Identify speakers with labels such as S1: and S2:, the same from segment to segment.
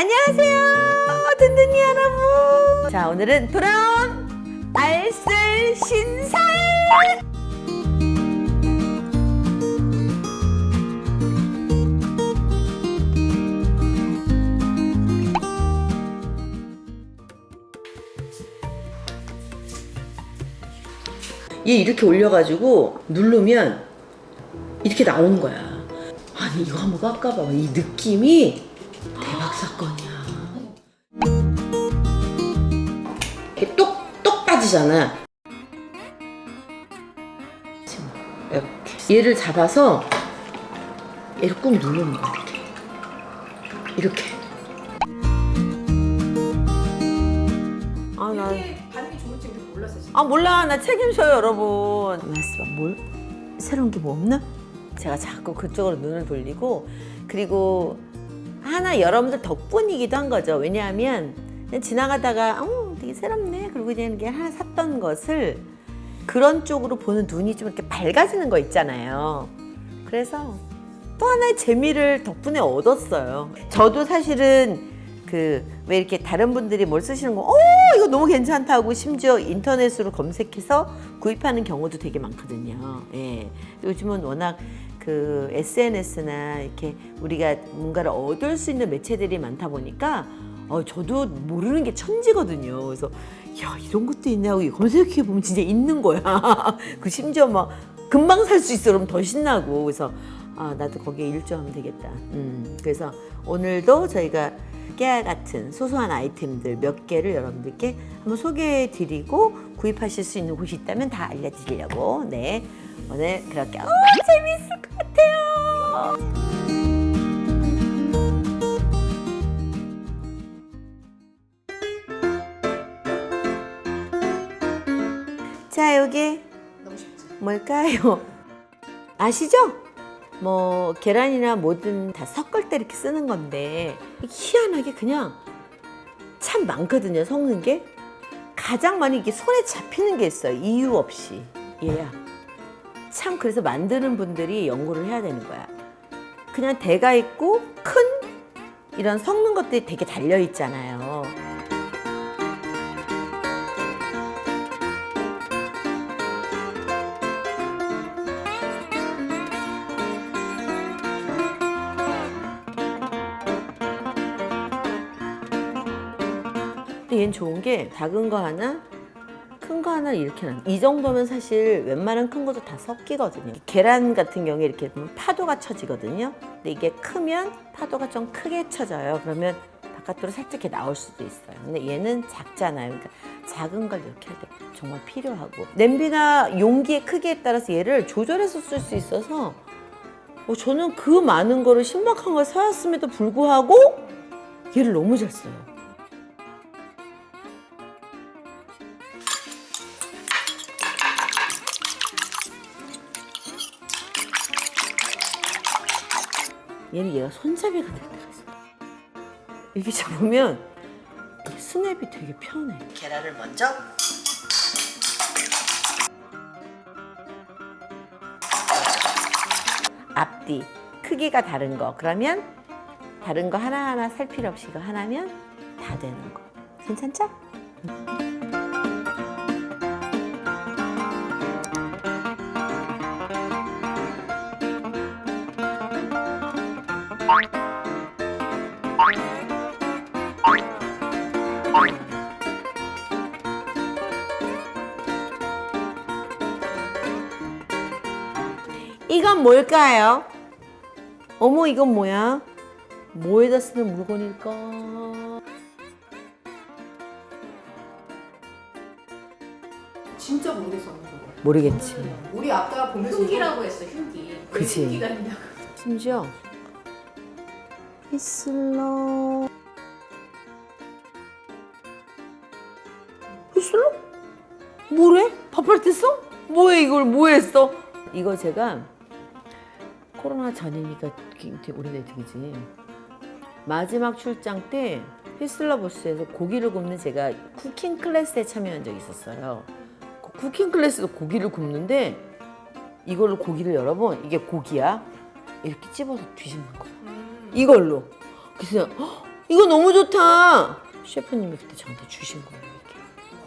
S1: 안녕하세요, 든든이 여러분. 자, 오늘은 돌아온 알쓸 신살. 얘 이렇게 올려가지고 누르면 이렇게 나오는 거야. 아니 이거 한번 깎아봐. 이 느낌이 대박 사건이야. 이렇게 똑 똑 빠지잖아. 지금 이렇게 얘를 잡아서 얘를 꾹 누르는 거야 이렇게. 이렇게. 아 나.
S2: 반응이 좋을지 우리 몰랐어요. 진짜.
S1: 아 몰라 나 책임져요 여러분 말씀 뭘 새로운 게 뭐 없나? 제가 자꾸 그쪽으로 눈을 돌리고 그리고 하나 여러분들 덕분이기도 한 거죠 왜냐하면 지나가다가 어 되게 새롭네 그리고 그냥 이게 하나 샀던 것을 그런 쪽으로 보는 눈이 좀 이렇게 밝아지는 거 있잖아요 그래서 또 하나의 재미를 덕분에 얻었어요 저도 사실은 그 왜 이렇게 다른 분들이 뭘 쓰시는 거, 어 이거 너무 괜찮다고 심지어 인터넷으로 검색해서 구입하는 경우도 되게 많거든요. 예. 요즘은 워낙 그 SNS나 이렇게 우리가 뭔가를 얻을 수 있는 매체들이 많다 보니까 어 저도 모르는 게 천지거든요. 그래서 야 이런 것도 있냐고 검색해 보면 진짜 있는 거야. 그 심지어 막 금방 살 수 있어 그러면 더 신나고 그래서 아 나도 거기에 일조하면 되겠다. 음 그래서 오늘도 저희가 깨알 같은 소소한 아이템들 몇 개를 여러분들께 한번 소개해 드리고 구입하실 수 있는 곳이 있다면 다 알려드리려고 네 오늘 그렇게 어 재밌을 것 같아요. 자 여기. 뭘까요? 아시죠? 뭐 계란이나 뭐든 다 섞을 때 이렇게 쓰는 건데 희한하게 그냥 참 많거든요 섞는 게 가장 많이 이게 손에 잡히는 게 있어요 이유 없이 얘야 참 그래서 만드는 분들이 연구를 해야 되는 거야. 그냥 대가 있고 큰 이런 섞는 것들이 되게 달려 있잖아요. 얘는 좋은 게 작은 거 하나, 큰 거 하나 이렇게 나. 이 정도면 사실 웬만한 큰 것도 다 섞이거든요. 계란 같은 경우에 이렇게 파도가 쳐지거든요. 근데 이게 크면 파도가 좀 크게 쳐져요. 그러면 바깥으로 살짝 이렇게 나올 수도 있어요. 근데 얘는 작잖아요. 그러니까 작은 걸 이렇게 할 때 정말 필요하고 냄비나 용기의 크기에 따라서 얘를 조절해서 쓸 수 있어서 어, 저는 그 많은 거를 신박한 걸 사왔음에도 불구하고 얘를 너무 잘 써요. 얘는 얘가 손잡이가 될 때가 있어. 이게 잡으면 이 스냅이 되게 편해. 계란을 먼저 앞뒤 크기가 다른 거 그러면 다른 거 하나하나 살 필요 없이 이거 하나면 다 되는 거 괜찮죠? 이건 뭘까요? 어머 이건 뭐야? 뭐에다 쓰는 물건일까?
S2: 진짜 모르겠어.
S1: 모르겠지.
S2: 우리 아까 보면서 흉기라고 했어 흉기. 왜
S1: 그치.
S2: 흉기가 있냐고.
S1: 심지어 휘슬러 휘슬러? 뭐래? 밥할 때 써? 뭐해 이걸 뭐 했어? 이거 제가 코로나 전이니까 되게 오래되지 마지막 출장 때 휘슬러 부스에서 고기를 굽는 제가 쿠킹 클래스에 참여한 적이 있었어요 그 쿠킹 클래스도 고기를 굽는데 이걸로 고기를 여러분 이게 고기야 이렇게 찝어서 뒤집는 거야 이걸로 그래서 헉, 이거 너무 좋다. 셰프님이 그때 저한테 주신 거예요. 이렇게.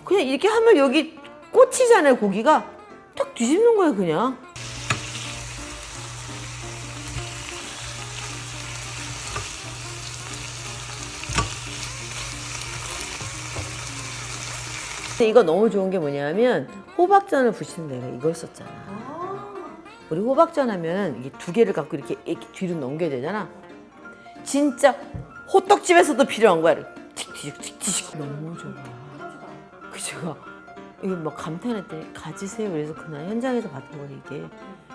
S1: 그냥 이렇게 하면 여기 꽂히잖아요. 고기가 탁 뒤집는 거예요, 그냥. 근데 이거 너무 좋은 게 뭐냐면 호박전을 부시는 데가 이걸 썼잖아.
S2: 아,
S1: 우리 호박전 하면 이게 두 개를 갖고 이렇게, 이렇게 뒤로 넘겨야 되잖아. 진짜 호떡집에서도 필요한 거야. 이렇게 틱 뒤집고 틱 뒤집고 너무 좋아. 그죠? 이거 막 감탄했더니 가지세요. 그래서 그날 현장에서 봤던 건 이게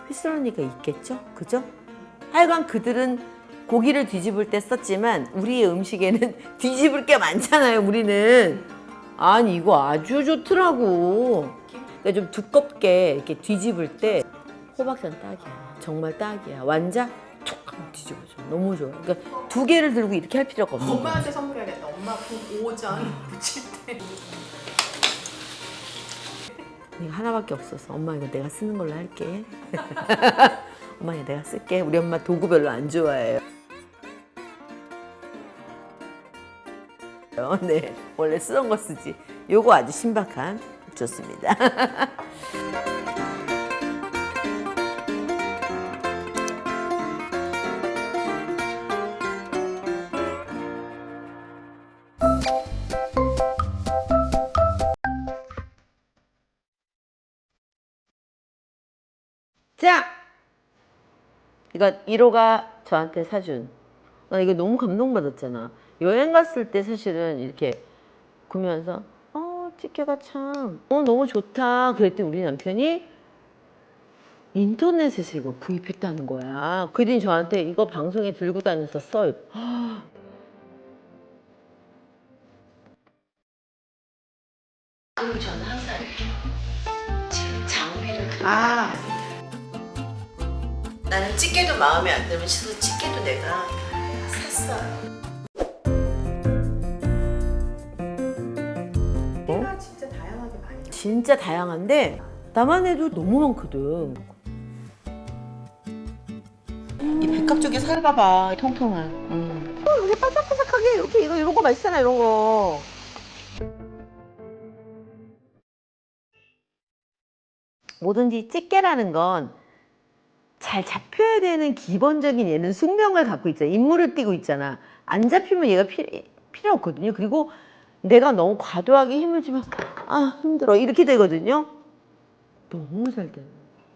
S1: 휘슬러니까 있겠죠? 그죠? 하여간 그들은 고기를 뒤집을 때 썼지만 우리의 음식에는 뒤집을 게 많잖아요. 우리는 아니 이거 아주 좋더라고. 그러니까 좀 두껍게 이렇게 뒤집을 때 호박전 딱이야. 정말 딱이야. 완자 뒤집어져. 너무 좋아. 그러니까 두 개를 들고 이렇게 할 필요가 거야.
S2: 엄마한테 선물해야겠다. 엄마 그 오전 부칠 때.
S1: 이거 하나밖에 없어서 엄마 이거 내가 쓰는 걸로 할게. 엄마 이거 내가 쓸게. 우리 엄마 도구 별로 안 좋아해요. 어, 네, 원래 쓰던 거 쓰지. 요거 아주 신박한 좋습니다. 자, 이거 1호가 저한테 사준. 나 이거 너무 감동받았잖아. 여행 갔을 때 사실은 이렇게 보면서 어 찌개가 참, 어 너무 좋다. 그랬더니 우리 남편이 인터넷에서 이거 구입했다는 거야. 그랬더니 저한테 이거 방송에 들고 다녀서 써요. 그 찌개도 마음에 안 들면 그래서 찌개도 내가 샀어요.
S2: 때가 진짜 다양하게 많이 나.
S1: 진짜 다양한데 나만 해도 너무 많거든. 이 백합 쪽에 살 봐봐 통통한. 음. 어, 이렇게 바삭바삭하게 이렇게 이거 이런 거 맛있잖아 이런 거. 뭐든지 찌개라는 건 잘 잡혀야 되는 기본적인 얘는 숙명을 갖고 있잖아. 인물을 띠고 있잖아. 안 잡히면 얘가 필, 필요 없거든요. 그리고 내가 너무 과도하게 힘을 주면 아 힘들어 이렇게 되거든요. 너무 잘 돼.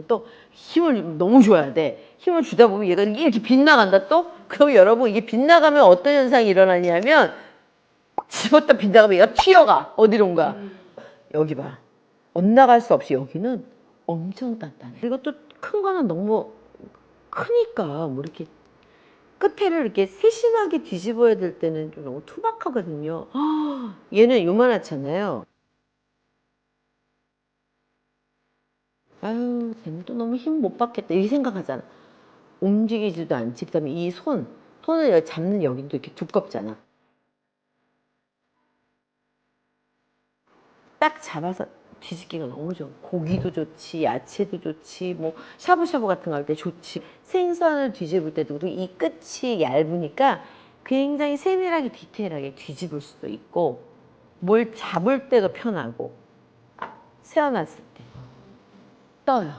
S1: 또 힘을 너무 줘야 돼. 힘을 주다 보면 얘가 이렇게 빗나간다 또? 그럼 여러분 이게 빗나가면 어떤 현상이 일어나냐면 집었다 빗나가면 얘가 튀어가. 어디론가. 여기 봐. 엇나갈 수 없이 여기는 엄청 단단해. 그리고 또 큰 거는 너무 크니까 뭐 이렇게 끝에를 이렇게 세심하게 뒤집어야 될 때는 좀 너무 투박하거든요. 아, 얘는 요만하잖아요. 아유, 쟤는 또 너무 힘 못 받겠다. 이렇게 생각하잖아. 움직이지도 않지. 그 다음에 이 손, 손을 잡는 여기도 이렇게 두껍잖아. 딱 잡아서 뒤집기가 너무 좋아. 고기도 좋지, 야채도 좋지, 뭐 샤브샤브 같은 거 할 때 좋지. 생선을 뒤집을 때도 이 끝이 얇으니까 굉장히 세밀하게 디테일하게 뒤집을 수도 있고 뭘 잡을 때도 편하고 세워놨을 때 떠요.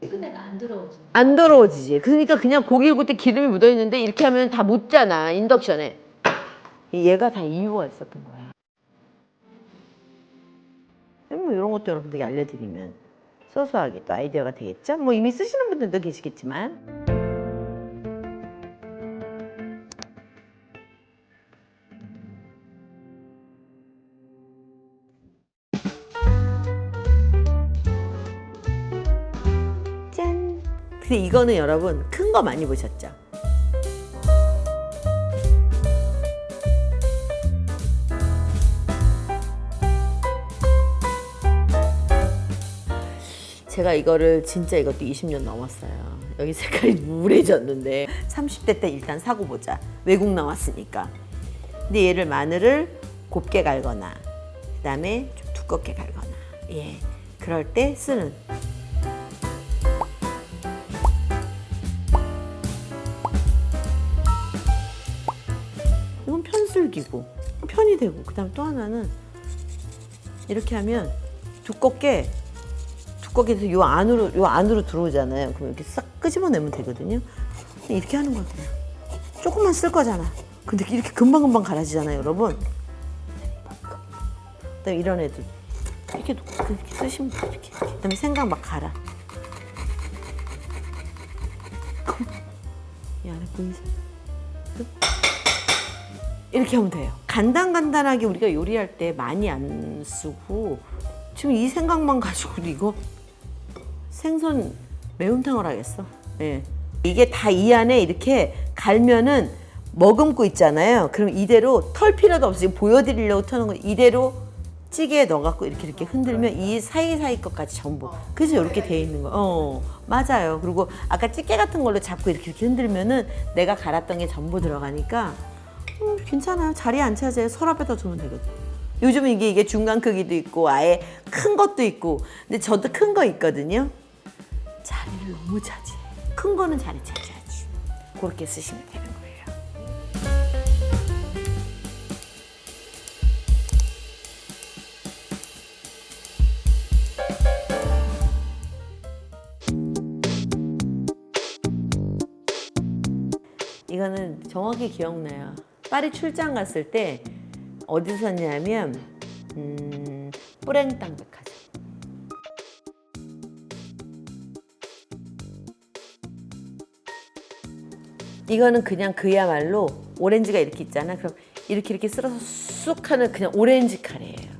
S2: 끝내가 안 들어오지.
S1: 안 더러워지지. 그러니까 그냥 고기 구울 때 기름이 묻어 있는데 이렇게 하면 다 묻잖아 인덕션에. 얘가 다 이유가 있었던 거야. 뭐 이런 것도 여러분들에게 알려드리면 소소하게 또 아이디어가 되겠죠? 뭐 이미 쓰시는 분들도 계시겠지만. 짠. 근데 이거는 여러분 큰 거 많이 보셨죠? 제가 이거를 진짜 이것도 20년 넘었어요. 여기 색깔이 우울해졌는데 30대 때 일단 사고 보자. 외국 나왔으니까. 근데 얘를 마늘을 곱게 갈거나 그다음에 좀 두껍게 갈거나 예 그럴 때 쓰는 이건 끈질기고 편이 되고 그다음 또 하나는 이렇게 하면 두껍게 두껍게 해서 요 안으로 요 안으로 들어오잖아요. 그럼 이렇게 싹 끄집어내면 되거든요. 이렇게 하는 거예요. 조금만 쓸 거잖아. 근데 이렇게 금방금방 갈아지잖아요, 여러분. 그다음에 이런 애들 이렇게 놓고 이렇게 쓰시면 돼요. 이렇게. 그다음에 생강 막 갈아. 이 안에 보이세요? 이렇게 하면 돼요. 간단간단하게 우리가 요리할 때 많이 안 쓰고 지금 이 생각만 가지고도 이거 생선 매운탕을 하겠어. 예. 이게 다 이 안에 이렇게 갈면은 머금고 있잖아요. 그럼 이대로 털 필요도 없이 보여드리려고 터는 거 이대로 찌개에 넣어갖고 이렇게 이렇게 흔들면 이 사이사이 것까지 전부. 그래서 이렇게 돼 있는 거. 어, 맞아요. 그리고 아까 찌개 같은 걸로 잡고 이렇게 이렇게 흔들면은 내가 갈았던 게 전부 들어가니까 음, 괜찮아요. 자리에 안 차져요. 서랍에다 두면 되거든. 요즘 이게 이게 중간 크기도 있고 아예 큰 것도 있고. 근데 저도 큰 거 있거든요. 자리를 너무 차지. 큰 거는 자리 차지하지. 그렇게 쓰시면 되는 거예요. 이거는 정확히 기억나요. 파리 출장 갔을 때 어디서 샀냐면 음, 뿌랭땅 백 이거는 그냥 그야말로 오렌지가 이렇게 있잖아. 그럼 이렇게 이렇게 쓸어서 쑥 하는 그냥 오렌지 칼이에요.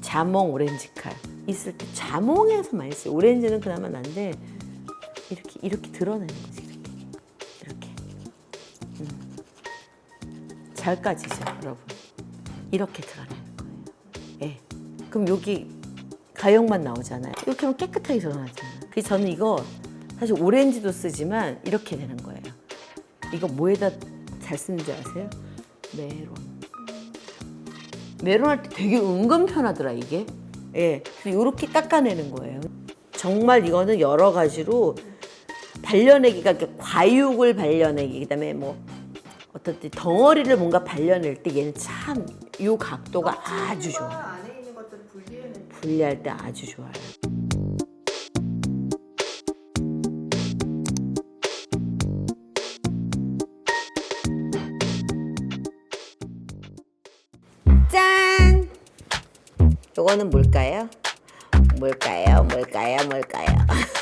S1: 자몽 오렌지 칼. 있을 때 자몽에서 많이 써요. 오렌지는 그나마 난데 이렇게 이렇게 드러내는 거지. 이렇게. 이렇게. 음. 잘 까지죠, 여러분. 이렇게 드러내는 거예요. 예. 그럼 여기 가역만 나오잖아요. 이렇게 하면 깨끗하게 드러나잖아요. 그래서 저는 이거 사실 오렌지도 쓰지만 이렇게 되는 거예요. 이거 뭐에다 잘 쓰는지 아세요? 메론. 메론 할 때 되게 은근 편하더라 이게. 예. 이렇게 깎아내는 거예요. 정말 이거는 여러 가지로 발려내기가 이렇게 과육을 발려내기 그다음에 뭐 어떤 때 덩어리를 뭔가 발려낼 때 얘는 참요 각도가 아주 좋아.
S2: 안에 있는 것들을 분리해내.
S1: 분리할 때 아주 좋아요. 짠! 요거는 뭘까요? 뭘까요? 뭘까요? 뭘까요?